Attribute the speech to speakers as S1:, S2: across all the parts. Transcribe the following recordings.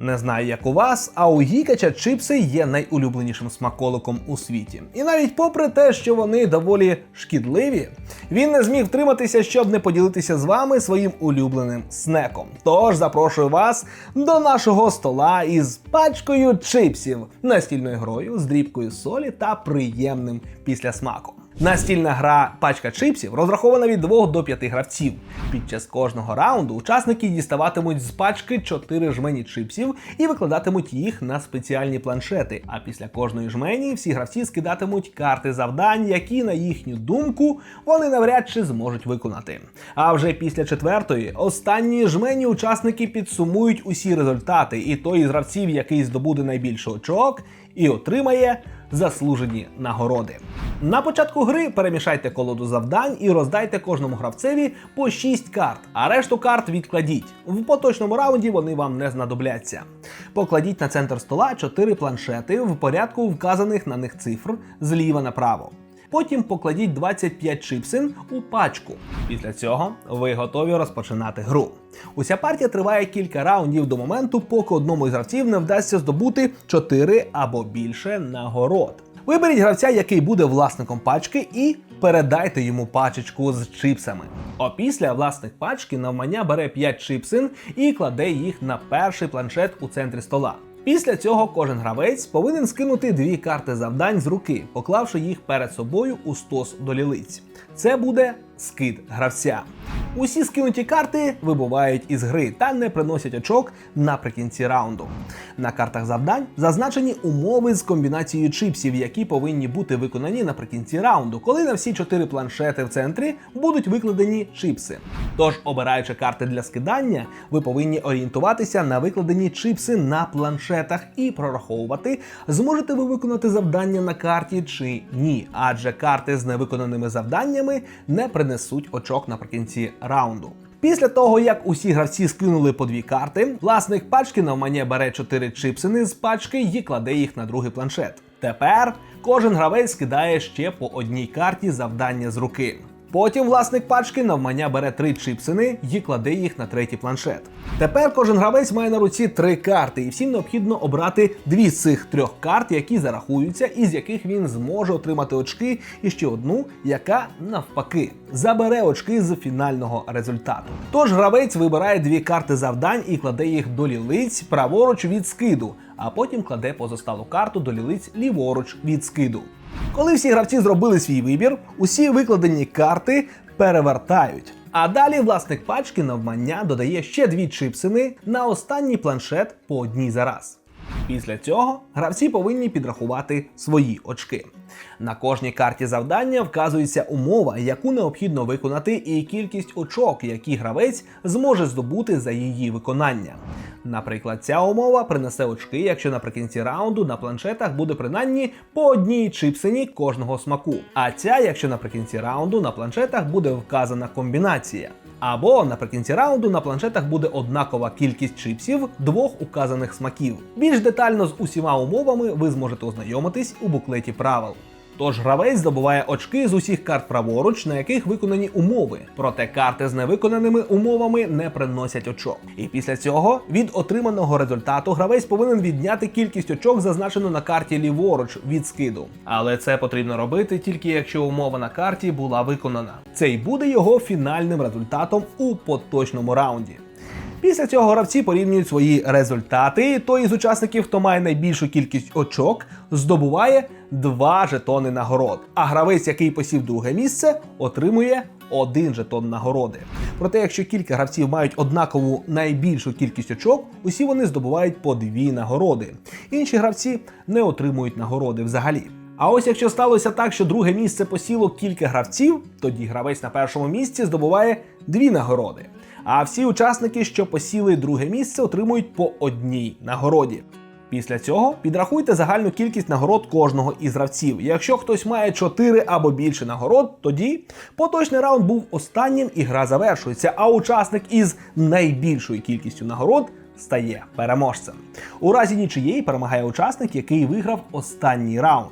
S1: Не знаю, як у вас, а у Гікача чипси є найулюбленішим смаколиком у світі. І навіть попри те, що вони доволі шкідливі, він не зміг втриматися, щоб не поділитися з вами своїм улюбленим снеком. Тож запрошую вас до нашого стола із пачкою чипсів, настільною грою з дрібкою солі та приємним післясмаком. Настільна гра пачка чипсів розрахована від 2 до 5 гравців. Під час кожного раунду учасники діставатимуть з пачки 4 жмені чипсів і викладатимуть їх на спеціальні планшети. А після кожної жмені всі гравці скидатимуть карти завдань, які, на їхню думку, вони навряд чи зможуть виконати. А вже після четвертої, останньої жмені учасники підсумують усі результати, і той із гравців, який здобуде найбільше очок, і отримає заслужені нагороди. На початку гри перемішайте колоду завдань і роздайте кожному гравцеві по 6 карт, а решту карт відкладіть. В поточному раунді вони вам не знадобляться. Покладіть на центр стола 4 планшети в порядку вказаних на них цифр зліва направо. Потім покладіть 25 чипсин у пачку. Після цього ви готові розпочинати гру. Уся партія триває кілька раундів до моменту, поки одному із гравців не вдасться здобути 4 або більше нагород. Виберіть гравця, який буде власником пачки, і передайте йому пачечку з чипсами. Опісля власник пачки навмання бере 5 чипсин і кладе їх на перший планшет у центрі стола. Після цього кожен гравець повинен скинути дві карти завдань з руки, поклавши їх перед собою у стос до лілиць. Це буде скид гравця. Усі скинуті карти вибувають із гри та не приносять очок наприкінці раунду. На картах завдань зазначені умови з комбінацією чипсів, які повинні бути виконані наприкінці раунду, коли на всі чотири планшети в центрі будуть викладені чипси. Тож, обираючи карти для скидання, ви повинні орієнтуватися на викладені чипси на планшетах і прораховувати, зможете ви виконати завдання на карті чи ні, адже карти з невиконаними завданнями не принесуть очок наприкінці. Після того, як усі гравці скинули по дві карти, власник пачки навмання бере 4 чипсини з пачки і кладе їх на другий планшет. Тепер кожен гравець скидає ще по одній карті завдання з руки. Потім власник пачки навмання бере три чипсини і кладе їх на третій планшет. Тепер кожен гравець має на руці три карти, і всім необхідно обрати дві з цих трьох карт, які зарахуються, і з яких він зможе отримати очки, і ще одну, яка навпаки забере очки з фінального результату. Тож гравець вибирає дві карти завдань і кладе їх до лілиць праворуч від скиду, а потім кладе позасталу карту до лілиць ліворуч від скиду. Коли всі гравці зробили свій вибір, усі викладені карти перевертають. А далі власник пачки навмання додає ще дві чипсини на останній планшет по одній за раз. Після цього гравці повинні підрахувати свої очки. На кожній карті завдання вказується умова, яку необхідно виконати, і кількість очок, які гравець зможе здобути за її виконання. Наприклад, ця умова принесе очки, якщо наприкінці раунду на планшетах буде принаймні по одній чипсині кожного смаку. А ця, якщо наприкінці раунду на планшетах буде вказана комбінація. Або наприкінці раунду на планшетах буде однакова кількість чипсів двох указаних смаків. Більш детально з усіма умовами ви зможете ознайомитись у буклеті правил. Тож гравець здобуває очки з усіх карт праворуч, на яких виконані умови. Проте карти з невиконаними умовами не приносять очок. І після цього від отриманого результату гравець повинен відняти кількість очок, зазначену на карті ліворуч від скиду. Але це потрібно робити тільки якщо умова на карті була виконана. Це й буде його фінальним результатом у поточному раунді. Після цього гравці порівнюють свої результати. Той із учасників, хто має найбільшу кількість очок, здобуває два жетони нагород. А гравець, який посів друге місце, отримує один жетон нагороди. Проте, якщо кілька гравців мають однакову найбільшу кількість очок, усі вони здобувають по дві нагороди. Інші гравці не отримують нагороди взагалі. А ось якщо сталося так, що друге місце посіло кілька гравців, тоді гравець на першому місці здобуває дві нагороди. А всі учасники, що посіли друге місце, отримують по одній нагороді. Після цього підрахуйте загальну кількість нагород кожного із гравців. Якщо хтось має 4 або більше нагород, тоді поточний раунд був останнім і гра завершується. А учасник із найбільшою кількістю нагород стає переможцем. У разі нічиєї перемагає учасник, який виграв останній раунд.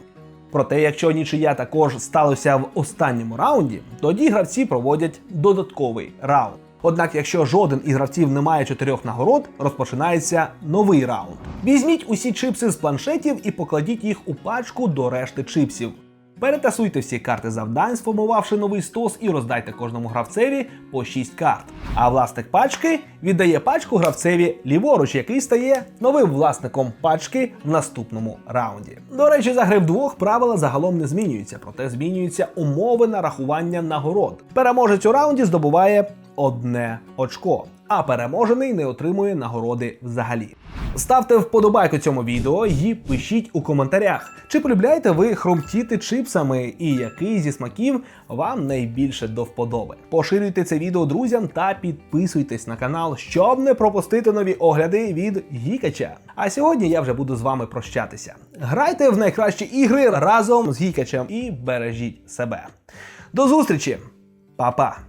S1: Проте, якщо нічия також сталося в останньому раунді, тоді гравці проводять додатковий раунд. Однак, якщо жоден із гравців не має чотирьох нагород, розпочинається новий раунд. Візьміть усі чипси з планшетів і покладіть їх у пачку до решти чипсів. Перетасуйте всі карти завдань, сформувавши новий стос, і роздайте кожному гравцеві по 6 карт. А власник пачки віддає пачку гравцеві ліворуч, який стає новим власником пачки в наступному раунді. До речі, за гри вдвох правила загалом не змінюються, проте змінюються умови нарахування нагород. Переможець у раунді здобуває одне очко, а переможений не отримує нагороди взагалі. Ставте вподобайку цьому відео і пишіть у коментарях, чи полюбляєте ви хрумтіти чипсами і який зі смаків вам найбільше до вподоби. Поширюйте це відео друзям та підписуйтесь на канал, щоб не пропустити нові огляди від Гікача. А сьогодні я вже буду з вами прощатися. Грайте в найкращі ігри разом з Гікачем і бережіть себе. До зустрічі, Па-па!